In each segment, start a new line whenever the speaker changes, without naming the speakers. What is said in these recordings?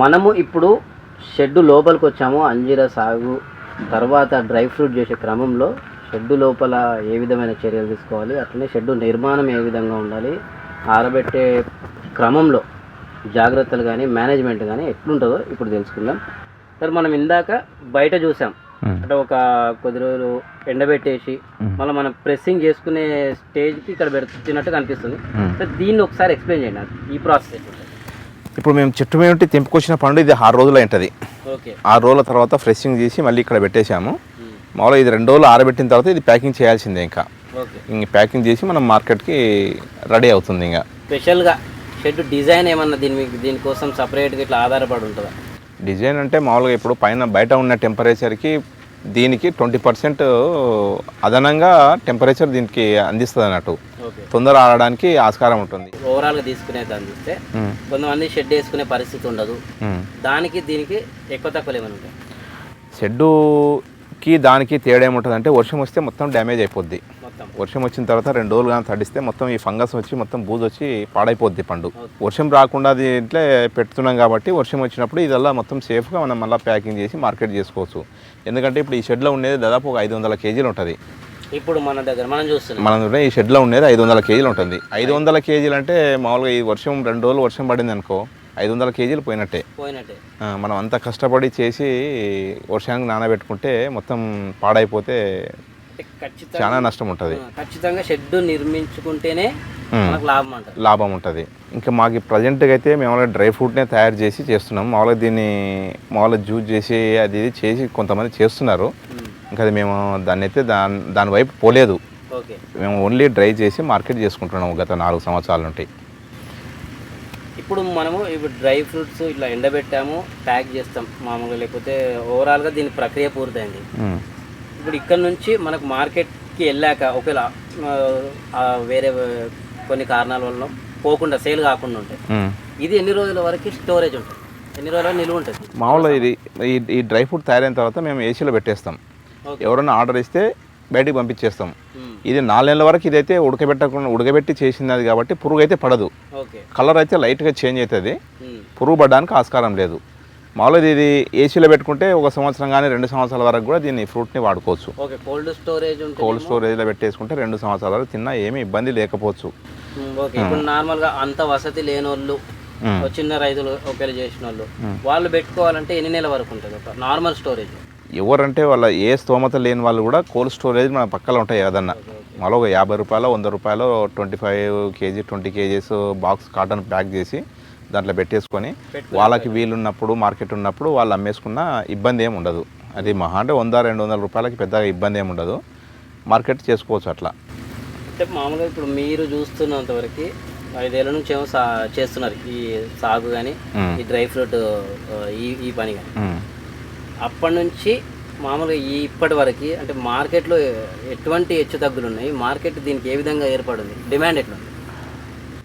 మనము ఇప్పుడు షెడ్ లోపలికి వచ్చాము. అంజీర సాగు తర్వాత డ్రై ఫ్రూట్ చేసే క్రమంలో షెడ్ లోపల ఏ విధమైన చర్యలు తీసుకోవాలి? అట్లనే షెడ్ నిర్మాణం ఏ విధంగా ఉండాలి? ఆరబెట్టే క్రమంలో జాగ్రత్తలు కానీ మేనేజ్మెంట్ కానీ ఎట్లుంటుందో ఇప్పుడు తెలుసుకుందాం. సార్ మనం ఇందాక బయట చూసాం. అంటే ఒక కొద్ది రోజులు ఎండబెట్టేసి మళ్ళీ మనం ప్రెస్సింగ్ చేసుకునే స్టేజ్కి ఇక్కడ పెడుతున్నట్టు కనిపిస్తుంది సార్ దీన్ని ఒకసారి ఎక్స్ప్లెయిన్ చేయండి. ఈ ప్రాసెస్
ఇప్పుడు మేము చెట్టు మీద ఉంటే తెంపుకొచ్చిన పండు ఇది ఆరు రోజులు ఉంటుంది ఆరు రోజుల తర్వాత ఫ్రెషింగ్ చేసి మళ్ళీ ఇక్కడ పెట్టేశాము. మామూలుగా ఇది రెండు రోజులు ఆరబెట్టిన తర్వాత ఇది ప్యాకింగ్ చేయాల్సిందే ఇంకా. ఇంక ప్యాకింగ్ చేసి మనం మార్కెట్కి రెడీ అవుతుంది ఇంకా.
స్పెషల్గా షెడ్ డిజైన్ ఏమన్నా దీని మీకు దీనికోసం సపరేట్గా ఇట్లా ఆధారపడి ఉంటుందా?
డిజైన్ అంటే మామూలుగా ఇప్పుడు పైన బయట ఉన్న టెంపరేచర్కి దీనికి ట్వంటీ పర్సెంట్ అదనంగా టెంపరేచర్ దీనికి అందిస్తుంది అన్నట్టు తొందర ఆడడానికి ఆస్కారం ఉంటుంది.
ఓవరాల్గా తీసుకునే దాన్ని చూస్తే కొంతమంది షెడ్ వేసుకునే పరిస్థితి ఉండదు. దానికి దీనికి ఎక్కువ తక్కువలు ఏమైనా ఉంటాయి?
షెడ్డుకి దానికి తేడా ఏముంటుందంటే వర్షం వస్తే మొత్తం డ్యామేజ్ అయిపోద్ది.
మొత్తం.
వర్షం వచ్చిన తర్వాత రెండు రోజులు కానీ తడిస్తే మొత్తం ఈ ఫంగస్ వచ్చి మొత్తం బూజు వచ్చి పాడైపోద్ది పండు. వర్షం రాకుండా అది ఇట్లే పెడుతున్నాం కాబట్టి వర్షం వచ్చినప్పుడు ఇదల్లా మొత్తం సేఫ్గా మనం మళ్ళీ ప్యాకింగ్ చేసి మార్కెట్ చేసుకోవచ్చు. ఎందుకంటే ఇప్పుడు ఈ షెడ్లో ఉండేది దాదాపు ఒక ఐదు వందల కేజీలు ఉంటుంది.
ఇప్పుడు మన దగ్గర మనం చూస్తున్నాం.
మనం చూడండి, ఈ షెడ్లో ఉండేది ఐదు వందల కేజీలు ఉంటుంది. ఐదు వందల కేజీలు అంటే మామూలుగా ఈ వర్షం రెండు రోజులు వర్షం పడింది అనుకో ఐదు వందల కేజీలు పోయినట్టే.
పోయినట్టే.
మనం అంత కష్టపడి చేసి వర్షానికి నానబెట్టుకుంటే మొత్తం పాడైపోతే చాలా నష్టం ఉంటుంది.
ఖచ్చితంగా షెడ్ నిర్మించుకుంటేనే లాభం
లాభం ఉంటుంది. ఇంకా మాకు ప్రజెంట్గా అయితే మేము డ్రై ఫ్రూట్నే తయారు చేసి చేస్తున్నాం. మామూలుగా దీన్ని మామూలుగా జ్యూస్ చేసి అది ఇది చేసి కొంతమంది చేస్తున్నారు. ఇంకా అది మేము దాన్ని అయితే దాని దాని వైపు పోలేదు.
ఓకే.
మేము ఓన్లీ డ్రై చేసి మార్కెట్ చేసుకుంటున్నాము గత నాలుగు సంవత్సరాల నుండి.
ఇప్పుడు మనము ఇప్పుడు డ్రై ఫ్రూట్స్ ఇట్లా ఎండబెట్టాము ప్యాక్ చేస్తాం మామూలుగా లేకపోతే ఓవరాల్గా దీని ప్రక్రియ పూర్తయింది. ఇప్పుడు ఇక్కడ నుంచి మనకు మార్కెట్కి వెళ్ళాక ఒకవేళ వేరే కొన్ని కారణాల వల్ల పోకుండా సేల్ కాకుండా ఉంటాయి. ఇది ఎన్ని రోజుల వరకు స్టోరేజ్ ఉంటుంది? ఎన్ని రోజుల నిలువ ఉంటుంది?
మామూలుగా ఇది ఈ డ్రై ఫ్రూట్ తయారైన తర్వాత మేము ఏసీలో పెట్టేస్తాం. ఎవరైనా ఆర్డర్ ఇస్తే బయటికి పంపించేస్తాం.
ఉమ్.
ఇది నాలుగు నెలల వరకు ఇదైతే ఉడకబెట్టకుండా ఉడకబెట్టి చేసింది అది కాబట్టి పురుగు అయితే పడదు. కలర్ అయితే లైట్గా చేంజ్ అవుతుంది. పురుగు పడడానికి ఆస్కారం లేదు. మామూలుగా ఇది ఏసీలో పెట్టుకుంటే ఒక సంవత్సరం కానీ రెండు సంవత్సరాల వరకు కూడా దీన్ని ఫ్రూట్ని వాడుకోవచ్చు.
కోల్డ్ స్టోరేజ్
కోల్డ్ స్టోరేజ్లో పెట్టేసుకుంటే రెండు సంవత్సరాల వరకు తిన్నా ఏమీ ఇబ్బంది లేకపోవచ్చు.
ఉమ్, ఓకే ఇప్పుడు నార్మల్గా అంత వసతి లేని వాళ్ళు చిన్న రైతులు ఒకవేళ చేసిన వాళ్ళు వాళ్ళు పెట్టుకోవాలంటే ఎన్ని నెలల వరకు ఉంటుంది? నార్మల్ స్టోరేజ్
ఎవరంటే వాళ్ళ ఏ స్తోమత లేని వాళ్ళు కూడా కోల్డ్ స్టోరేజ్ మన పక్కన ఉంటాయి ఏదన్నా. మళ్ళీ ఒక యాభై రూపాయలు వంద రూపాయలు twenty five KG twenty KGs box cotton pack చేసి దాంట్లో పెట్టేసుకొని వాళ్ళకి వీలున్నప్పుడు మార్కెట్ ఉన్నప్పుడు వాళ్ళు అమ్మేసుకున్న ఇబ్బంది ఏమి ఉండదు. అది మహా అంటే వంద రెండు వందల రూపాయలకి పెద్దగా ఇబ్బంది ఏమి ఉండదు. మార్కెట్ చేసుకోవచ్చు అట్లా.
అంటే మామూలుగా ఇప్పుడు మీరు చూస్తున్నంత వరకు ఐదేళ్ళ నుంచి ఏమో సా చేస్తున్నారు ఈ సాగు కానీ. ఈ డ్రై ఫ్రూట్ ఈ ఈ పని కానీ. అప్పటి నుంచి మామూలుగా ఈ ఇప్పటి వరకు అంటే మార్కెట్లో ఎటువంటి హెచ్చు తగ్గులు ఉన్నాయి? మార్కెట్ దీనికి ఏ విధంగా ఏర్పడింది? డిమాండ్ ఎట్లుంది?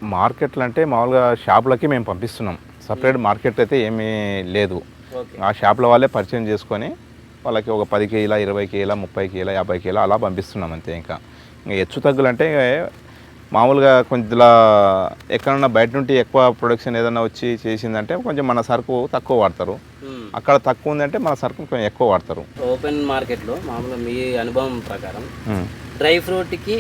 మార్కెట్లు అంటే మామూలుగా షాపులకి మేము పంపిస్తున్నాం. సపరేట్ మార్కెట్ అయితే ఏమీ లేదు. ఆ షాపుల వాళ్ళే పరిచయం చేసుకొని వాళ్ళకి ఒక పది కేజీల ఇరవై కేజీల ముప్పై కేజీల యాభై కేజీల అలా పంపిస్తున్నాం అంతే ఇంకా. ఇంకా హెచ్చు తగ్గులు అంటే మామూలుగా కొంచెం ఎక్కడన్నా బయట నుండి ఎక్కువ ప్రొడక్షన్ ఏదైనా వచ్చి చేసిందంటే కొంచెం మన సరుకు తక్కువ వాడతారు.
మ్మ్.
అక్కడ తక్కువ ఉందంటే మన సరుకు కొంచెం ఎక్కువ వాడతారు.
ఓపెన్ మార్కెట్లో మామూలుగా మీ అనుభవం ప్రకారం. డ్రై ఫ్రూట్కి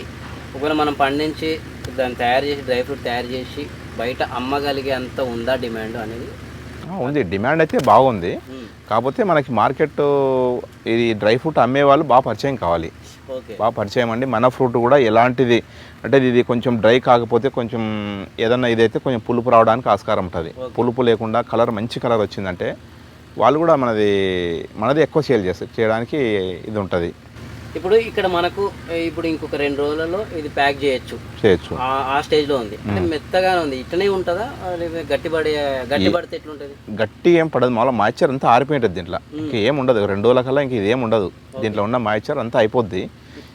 ఒకవేళ మనం పండించి దాన్ని తయారు చేసి డ్రై ఫ్రూట్ తయారు చేసి బయట అమ్మగలిగే అంత ఉందా డిమాండ్ అనేది?
ఉంది. డిమాండ్ అయితే బాగుంది. కాకపోతే మనకి మార్కెట్ ఇది డ్రై ఫ్రూట్ అమ్మే వాళ్ళు బాగా పరిచయం కావాలి. బాగా పరిచయం అండి. మన ఫ్రూట్ కూడా ఎలాంటిది? అంటే ఇది కొంచెం డ్రై కాకపోతే కొంచెం ఏదన్నా ఇదైతే కొంచెం పులుపు రావడానికి ఆస్కారం ఉంటుంది. పులుపు లేకుండా కలర్ మంచి కలర్ వచ్చిందంటే వాళ్ళు కూడా మనది మనది ఎక్కువ సేల్ చేస్తారు చేయడానికి ఇది ఉంటుంది
ఇప్పుడు ఇక్కడ మనకు ఇప్పుడు ఇంకొక రెండు రోజులలో ఇది ప్యాక్ చేయొచ్చు.
చేయొచ్చు.
ఆ- ఆ స్టేజ్లో ఉంది. అంటే మెత్తగానే ఉంది. ఇట్లనే ఉంటుందా? గట్టిపడే గట్టి పడితే ఎట్లుంటుంది?
గట్టి ఏం పడదు. మామూలుగా మాయిశ్చర్ అంతా ఆరిపోయి ఉంటుంది దీంట్లో ఇంకా ఏం ఉండదు. రెండు రోజుల కల్లా ఇంక ఇది ఉండదు. దీంట్లో ఉన్న మాయిశ్చర్ అంతా అయిపోద్ది.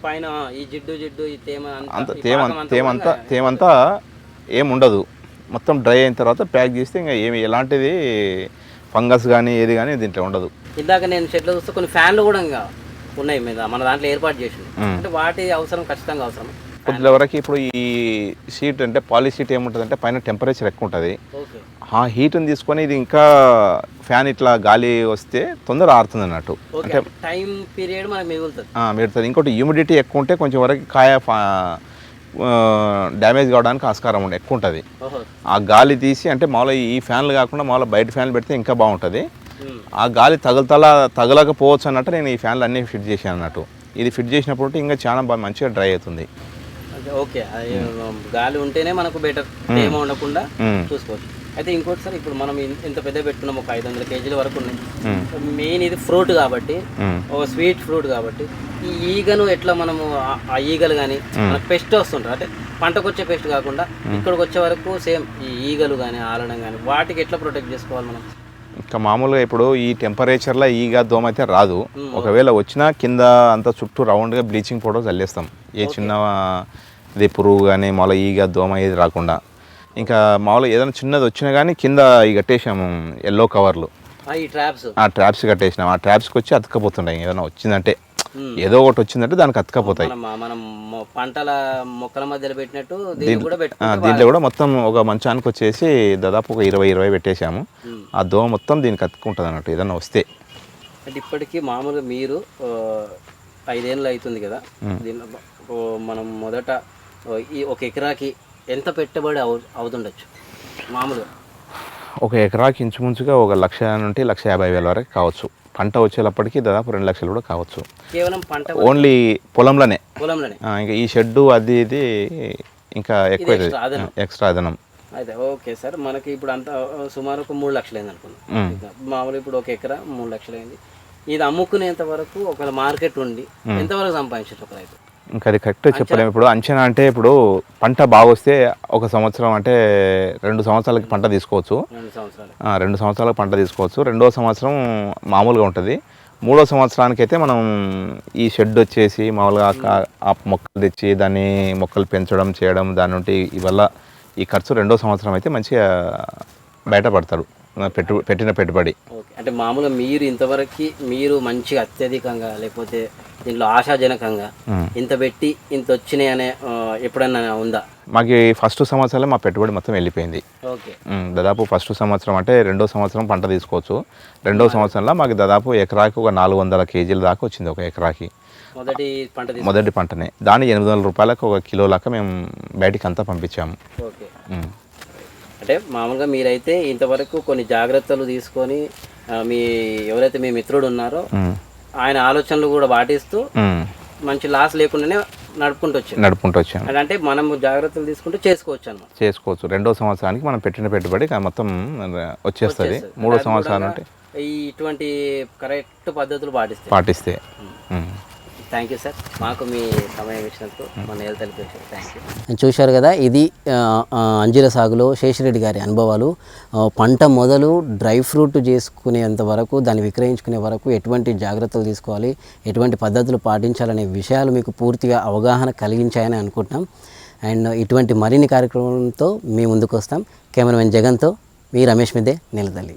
పైన ఈ జిడ్డు జిడ్డు ఈ తేమ అంతా,
తేమ తేమంతా తేమంతా ఏం ఉండదు. మొత్తం డ్రై అయిన తర్వాత ప్యాక్ చేస్తే ఇంకా ఏమి ఎలాంటిది ఫంగస్ కానీ ఏది కానీ దీంట్లో ఉండదు.
ఇందాక నేను షెడ్లో చూస్తే కొన్ని ఫ్యాన్లు కూడా ఇంకా ఉన్నాయి మీద మన దాంట్లో ఏర్పాటు చేసింది.
మ్మ్.
అంటే వాటి అవసరం ఖచ్చితంగా అవసరం.
కొద్దిగా వరకు ఇప్పుడు ఈ షీట్ అంటే పాలీ షీట్ ఏముంటుందంటే పైన టెంపరేచర్ ఎక్కువ ఉంటుంది ఆ హీట్ని తీసుకొని ఇది ఇంకా ఫ్యాన్ ఇట్లా గాలి వస్తే తొందర ఆరుతుంది అన్నట్టు.
ఓకే టైం పీరియడ్ మనకు మిగులుతుంది.
పెడుతుంది ఇంకోటి హ్యూమిడిటీ ఎక్కువ ఉంటే కొంచెం వరకు కాయ డ్యామేజ్ కావడానికి ఆస్కారం ఉండే ఎక్కువ ఉంటుంది ఆ గాలి తీసి అంటే మామూలుగా ఈ ఫ్యాన్లు కాకుండా మామూలుగా బయట ఫ్యాన్లు పెడితే ఇంకా బాగుంటుంది. ఆ గాలి తగులుతలా తగలకపోవచ్చు అన్నట్టు నేను ఈ ఫ్యాన్లు అన్నీ ఫిట్ చేశాను అన్నట్టు. ఇది ఫిట్ చేసినప్పుడు ఇంకా చాలా బాగా మంచిగా డ్రై అవుతుంది.
ఓకే. గాలి ఉంటేనే మనకు బెటర్. తేమ ఉండకుండా. చూసుకోవచ్చు. అయితే ఇంకోటి సార్ ఇప్పుడు మనం ఇంత పెద్ద పెట్టుకున్నాం ఒక ఐదు వందల కేజీల వరకు ఉన్నాయి. మెయిన్ ఇది ఫ్రూట్ కాబట్టి. ఒక స్వీట్ ఫ్రూట్ కాబట్టి ఈ ఈగను ఎట్లా మనము ఆ- ఈగలు కానీ మనకు పెస్ట్ వస్తుంటారు అంటే పంటకు వచ్చే పెస్ట్ కాకుండా ఇక్కడికి వచ్చే వరకు సేమ్ ఈ ఈగలు కానీ ఆలడం కానీ వాటికి ఎట్లా ప్రొటెక్ట్ చేసుకోవాలి మనం?
ఇంకా మామూలుగా ఇప్పుడు ఈ టెంపరేచర్లో ఈగ దోమ అయితే రాదు. ఒకవేళ వచ్చినా కింద అంతా చుట్టూ రౌండ్గా బ్లీచింగ్ పౌడర్ చల్లేస్తాం ఏ చిన్న ఇది పురుగు కానీ మామూలుగా ఈగ దోమ ఏది రాకుండా. ఇంకా మామూలుగా ఏదైనా చిన్నది వచ్చినా కానీ కింద ఈ కట్టేసాము ఎల్లో కవర్లు
ఆ, ఈ ట్రాప్స్
ఆ ట్రాప్స్ కట్టేసినాం. ఆ ట్రాప్స్కి వచ్చి అతకపోతుంటాయి ఏదైనా వచ్చిందంటే ఏదో ఒకటి వచ్చిందంటే దానికి అతకపోతాయి
మనం పంటల మొక్కల మధ్యలో పెట్టినట్టు
దీంట్లో కూడా మొత్తం ఒక మంచానికి వచ్చేసి దాదాపు ఒక ఇరవై ఇరవై పెట్టేశాము. ఆ దోమ మొత్తం దీనికి అతుక్కుంటుంది అన్నట్టు ఏదైనా వస్తే.
అంటే ఇప్పటికీ మామూలుగా మీరు ఐదేళ్ళు అవుతుంది కదా. దీనిలో మనం మొదట ఈ ఒక ఎకరాకి ఎంత పెట్టుబడి అవు అవుతుండొచ్చు? మామూలుగా.
ఒక ఎకరాకి ఇంచుమించుగా ఒక లక్ష నుండి లక్ష యాభై వేల వరకు కావచ్చు. పంట వచ్చేటప్పటికి దాదాపు రెండు లక్షలు కూడా కావచ్చు.
కేవలం పంట
ఓన్లీ పొలంలోనే.
పొలంలోనే.
ఇంకా ఈ షెడ్డు అది ఇది ఇంకా ఎక్కువ. ఎక్స్ట్రా అదనం.
అయితే ఓకే సార్ మనకి ఇప్పుడు అంతా సుమారు ఒక మూడు లక్షలు అయింది అనుకుందాం.
మ్మ్.
ఇక మామూలుగా ఇప్పుడు ఒక ఎకరా మూడు లక్షలు అయింది ఇది అమ్ముకునేంత వరకు ఒక మార్కెట్ ఉండి ఎంతవరకు సంపాదించారు ఒక రైతు?
ఇంకా అది కరెక్ట్ చెప్పలేము. ఇప్పుడు అంచనా అంటే ఇప్పుడు పంట బాగా వస్తే ఒక సంవత్సరం అంటే రెండు సంవత్సరాలకి పంట తీసుకోవచ్చు.
రెండు సంవత్సరాలు.
ఆ, రెండు సంవత్సరాలకు పంట తీసుకోవచ్చు. రెండో సంవత్సరం మామూలుగా ఉంటుంది. మూడో సంవత్సరానికి అయితే మనం ఈ షెడ్ వచ్చేసి మామూలుగా ఆ మొక్కలు తెచ్చి దాన్ని మొక్కలు పెంచడం చేయడం దాని నుండి ఇవల్ల ఈ ఖర్చు రెండో సంవత్సరం అయితే మంచిగా బయటపడతాడు మన పెట్టు పెట్టిన పెట్టుబడి.
అంటే మామూలుగా మీరు ఇంతవరకు మీరు మంచిగా అత్యధికంగా లేకపోతే దీంట్లో ఆశాజనకంగా. ఇంత పెట్టి ఇంత వచ్చినాయి అనే ఎప్పుడన్నా ఉందా?
మాకు ఫస్ట్ సంవత్సరంలో మా పెట్టుబడి మొత్తం వెళ్ళిపోయింది. దాదాపు ఫస్ట్ సంవత్సరం అంటే రెండో సంవత్సరం పంట తీసుకోవచ్చు. రెండో సంవత్సరంలో మాకు దాదాపు ఎకరాకి ఒక నాలుగు వందల కేజీల దాకా వచ్చింది ఒక ఎకరాకి.
మొదటి పంట
మొదటి పంటనే. దాన్ని ఎనిమిది వందల రూపాయలకు ఒక కిలో లెక్క మేము బయటికి అంతా పంపించాము.
అంటే మామూలుగా మీరైతే ఇంతవరకు కొన్ని జాగ్రత్తలు తీసుకొని మీ ఎవరైతే మీ మిత్రుడు ఉన్నారో. ఆయన ఆలోచనలు కూడా పాటిస్తూ. మంచి లాస్ లేకుండానే నడుపుకుంటూ వచ్చారు
నడుపుకుంటూ వచ్చాము
అది అంటే మనం జాగ్రత్తలు తీసుకుంటూ చేసుకోవచ్చు అన్నమాట.
చేసుకోవచ్చు. రెండో సంవత్సరానికి మనం పెట్టిన పెట్టుబడి కా- మొత్తం వచ్చేస్తుంది. మూడో సంవత్సరాలు అంటే
ఈ ఇటువంటి కరెక్ట్ పద్ధతులు
పాటిస్తే. ఉమ్.
థ్యాంక్ యూ సార్ మాకు మీ సమయం ఇచ్చినందుకు మన హెల్త్ థ్యాంక్ యూ చూశారు కదా ఇది అంజీర సాగులో శేషిరెడ్డి గారి అనుభవాలు. పంట మొదలు డ్రై ఫ్రూట్ చేసుకునేంత వరకు దాన్ని విక్రయించుకునే వరకు ఎటువంటి జాగ్రత్తలు తీసుకోవాలి ఎటువంటి పద్ధతులు పాటించాలనే విషయాలు మీకు పూర్తిగా అవగాహన కలిగించాయని అనుకుంటున్నాం. అండ్ ఇటువంటి మరిన్ని కార్యక్రమంతో మీ ముందుకు వస్తాం. కెమెరామెన్ జగన్తో మీ రమేష్ మిదే నిలదల్లి